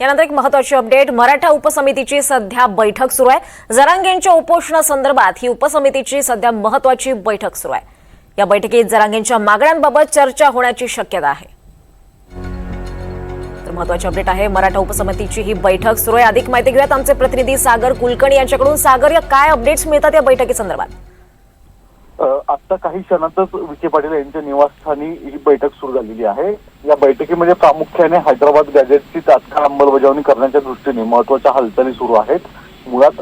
यानंतर एक महत्वाची अपडेट मराठा उपसमितीची सध्या बैठक सुरू आहे. जरांगेंच्या उपोषणासंदर्भात ही उपसमितीची सध्या महत्वाची बैठक सुरू आहे. या बैठकीत जरांगेंच्या मागण्यांबाबत चर्चा होण्याची शक्यता आहे. तर महत्वाची अपडेट आहे. मराठा उपसमितीची ही बैठक सुरू आहे. अधिक माहिती घेऊयात. आमचे प्रतिनिधी सागर कुलकर्णी यांच्याकडून. सागर या काय अपडेट्स मिळतात या बैठकीसंदर्भात? संदर्भात आता काही क्षणातच विखे पाटील यांच्या निवासस्थानी ही बैठक सुरू झालेली आहे. या बैठकीमध्ये प्रामुख्याने हैदराबाद गॅजेटची तात्काळ अंमलबजावणी करण्याच्या दृष्टीने महत्त्वाच्या हालचाली सुरू आहेत. मुळात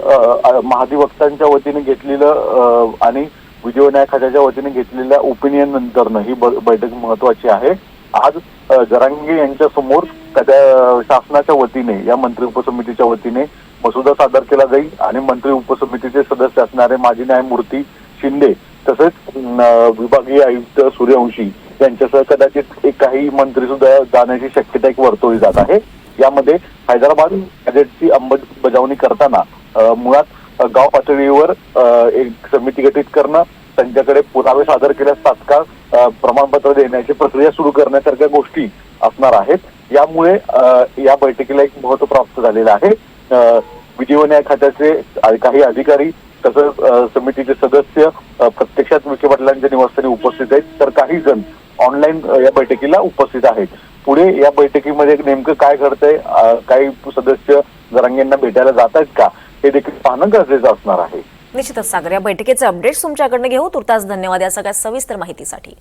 महाधिवक्तांच्या वतीने घेतलेलं आणि विजय न्याय खात्याच्या वतीने घेतलेल्या ओपिनियन नंतरनं ही ब- बैठक महत्वाची आहे. आज जरांगे यांच्या समोर त्या शासनाच्या वतीने या मंत्री उपसमितीच्या वतीने मसुदा सादर केला जाईल आणि मंत्री उपसमितीचे सदस्य असणारे माजी न्यायमूर्ती शिंदे तसेच विभागीय आयुक्त सूर्यवंशी यांच्यासह कदाचित एक काही मंत्री सुद्धा जाण्याची शक्यता एक वर्तवली जात आहे. यामध्ये हैदराबाद बजेटची अंमलबजावणी करताना मुळात गाव पातळीवर एक समिती गठीत करणं त्यांच्याकडे पुरावे सादर केल्यास तात्काळ प्रमाणपत्र देण्याची प्रक्रिया सुरू करण्यासारख्या गोष्टी असणार आहेत. यामुळे या बैठकीला एक महत्त्व प्राप्त झालेलं आहे. अं, विधी व न्याय खात्याचे काही अधिकारी तसंच समितीचे सदस्य प्रत्यक्षात विखे पाटलांच्या निवासस्थानी उपस्थित आहेत. तर काही जण ऑनलाईन या बैठकीला उपस्थित आहेत. पुढे या बैठकीमध्ये नेमकं काय घडतंय? काही सदस्य जरांगेंना भेटायला जात आहेत का? हे देखील पाहणं गरजेचं असणार आहे. निश्चितच सागर. या बैठकीचे अपडेट्स तुमच्याकडनं घेऊ. तुर्तास धन्यवाद या सगळ्या सविस्तर माहितीसाठी.